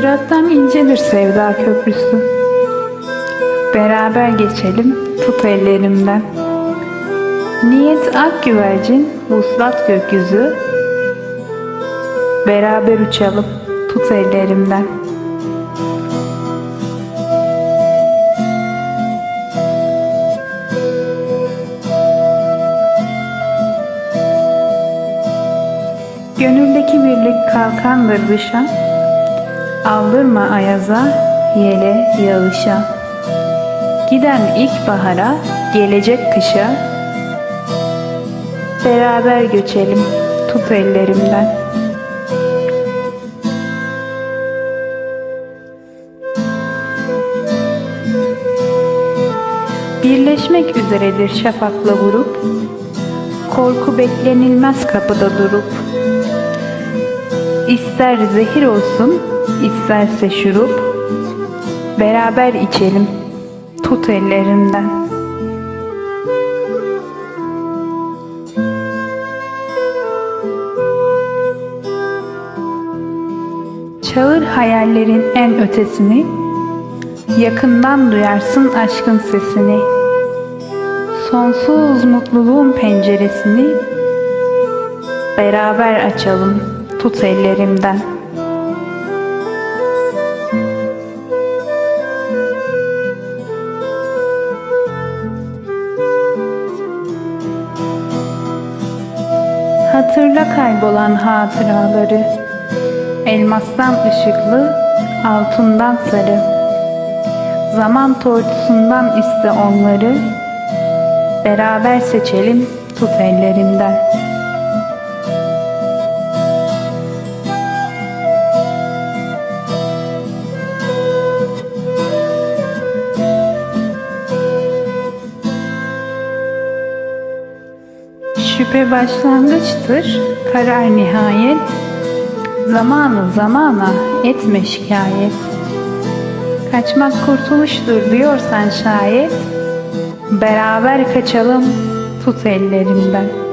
Sırattan incedir sevda köprüsü. Beraber geçelim, tut ellerimden. Niyet ak güvercin, vuslat gökyüzü. Beraber uçalım, tut ellerimden. Gönüldeki birlik kalkandır dışa. Aldırma ayaza, yele, yağışa. Giden ilkbahara, gelecek kışa. Beraber göçelim, tut ellerimden. Birleşmek üzeredir şafakla vurup, korku beklenilmez kapıda durup. İster zehir olsun, isterse şurup, beraber içelim, tut ellerinden. Çağır hayallerin en ötesini, yakından duyarsın aşkın sesini. Sonsuz mutluluğun penceresini, beraber açalım, tut ellerimden. Hatırla kaybolan hatıraları, elmastan ışıklı, altından sarı. Zaman tortusundan iste onları, beraber seçelim, tut ellerinden. Şüphe başlangıçtır, karar nihayet. Zamanı zamana etme şikayet. Kaçmak kurtuluştur diyorsan şayet, beraber kaçalım tut ellerimden.''